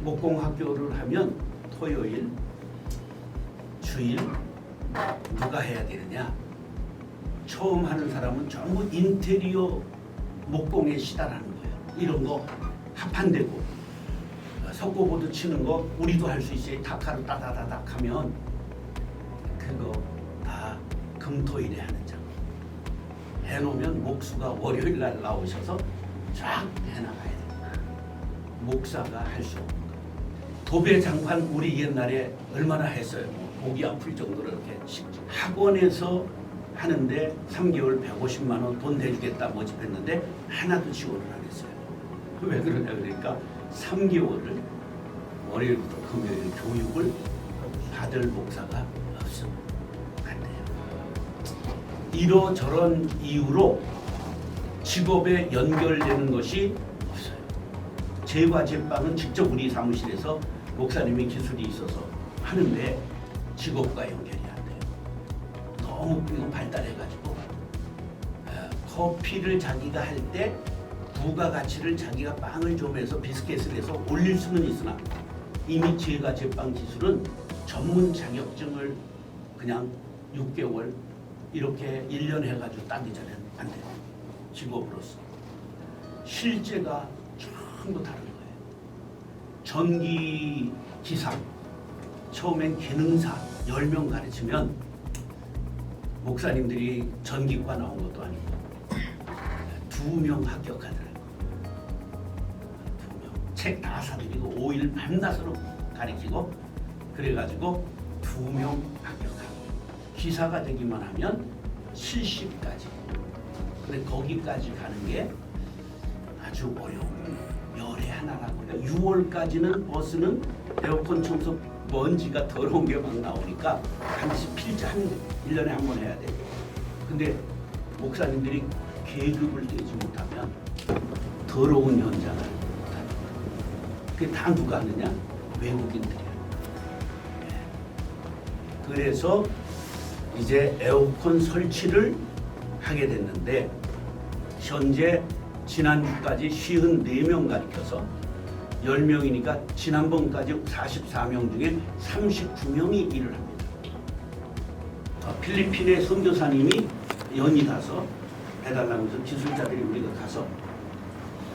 목공학교를 하면 토요일, 주일 누가 해야 되느냐? 처음 하는 사람은 전부 인테리어 목공에 시달하는 거예요. 이런 거 합판되고 석고보드 치는 거 우리도 할 수 있어요. 타카로 따다다닥 하면 그거 다 금토일에 하는 작업. 해놓으면 목수가 월요일 날 나오셔서 쫙 해나가야 돼요. 목사가 할수 거예요. 도배 장판 우리 옛날에 얼마나 했어요. 뭐 목이 아플 정도로 이렇게 식- 학원에서 하는데 3개월 150만 원돈 대주겠다 모집했는데 하나도 지원을 안 했어요. 왜 그러냐 그러니까 3개월을 월요일부터 금요일 교육을 받을 목사가 없어. 안 돼요. 이러저런 이유로 직업에 연결되는 것이 없어요. 제과 제빵은 직접 우리 사무실에서 목사님이 기술이 있어서 하는데 직업과 연결이 안 돼요. 너무 이거 발달해가지고 어, 커피를 자기가 할 때 부가가치를 자기가 빵을 좀 해서 비스켓을 해서 올릴 수는 있으나 이미 제과 제빵 기술은 전문 자격증을 그냥 6개월 이렇게 1년 해가지고 따기 전에 안 돼요. 직업으로서. 실제가 전부 거예요. 전기 기사 처음엔 기능사 10명 가르치면 목사님들이 전기과 나온 것도 아니고 두 명 합격하더라고요. 두 명. 책 다 사드리고 5일 밤낮으로 가르치고 그래가지고 두 명 합격하고 기사가 되기만 하면 70까지. 근데 거기까지 가는 게 아주 어려운 열의 하나라고요. 6월까지는 버스는 에어컨 청소 먼지가 더러운 게 막 나오니까 반드시 필자 한 1년에 한 번 해야 돼. 근데 목사님들이 계급을 떼지 못하면 더러운 현장을 거예요. 그게 다 누가 하느냐? 외국인들이야. 예. 그래서 이제 에어컨 설치를 하게 됐는데 현재 지난주까지 54명 가르쳐서 10명이니까 지난번까지 44명 중에 39명이 일을 합니다. 어, 필리핀의 선교사님이 연이 가서 해달라고 해서 기술자들이 우리가 가서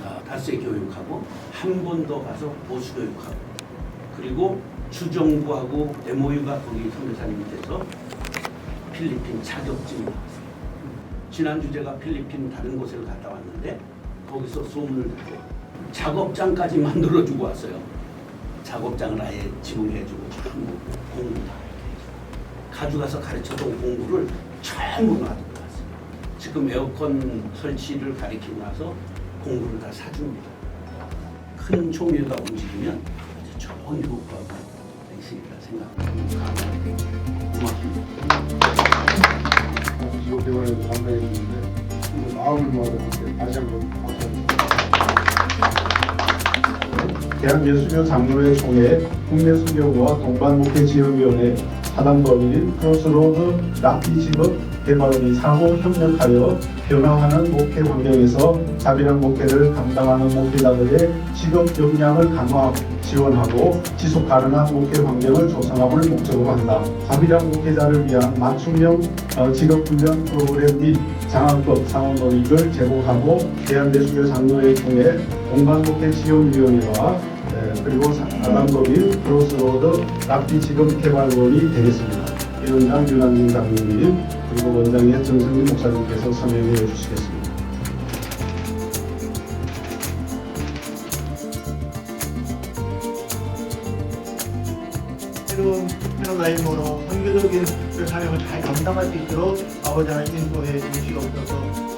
어, 닷새 교육하고 한 번 더 가서 보수 교육하고 그리고 주정부하고 MOU가 거기 선교사님이 돼서 필리핀 자격증이 나왔어요. 지난주 제가 필리핀 다른 곳에 갔다 왔는데 거기서 소문을 듣고 작업장까지 만들어주고 왔어요. 작업장을 아예 지불해주고 전부 공부 다 가져가서 가르쳐준 공부를 전부 놔두고 왔어요. 지금 에어컨 설치를 가리키고 나서 공부를 다 사줍니다. 큰 총회가 움직이면 아주 좋은 효과가 있으리라 생각합니다. 고맙습니다. 25개월을 감사했는데 마음을 모아서 다시 한번 대한예수교 장로회 총회 국내수교부와 동반목회지원위원회 사단법인 크로스로드 락비 직업 개발원이 상호 협력하여 변화하는 목회 환경에서 자비랑 목회를 감당하는 목회자들의 직업 역량을 강화하고 지원하고 지속 가능한 목회 환경을 조성함을 목적으로 한다. 자비랑 목회자를 위한 맞춤형 어, 직업 훈련 프로그램 및 장학금 상원 노익을 제공하고 대한대수교 장로회 통해 공간목회 지원위원회와 에, 그리고 사단법인 크로스로드 락비 직업 개발원이 되겠습니다. 위원장 윤한진 장로님 그리고 원장의 정승민 목사님께서 설명해 주시겠습니다. 새로운 패러다임으로 선교적인 사역을 잘 감당할 수 있도록 아버지 하나님 인도해 주시옵소서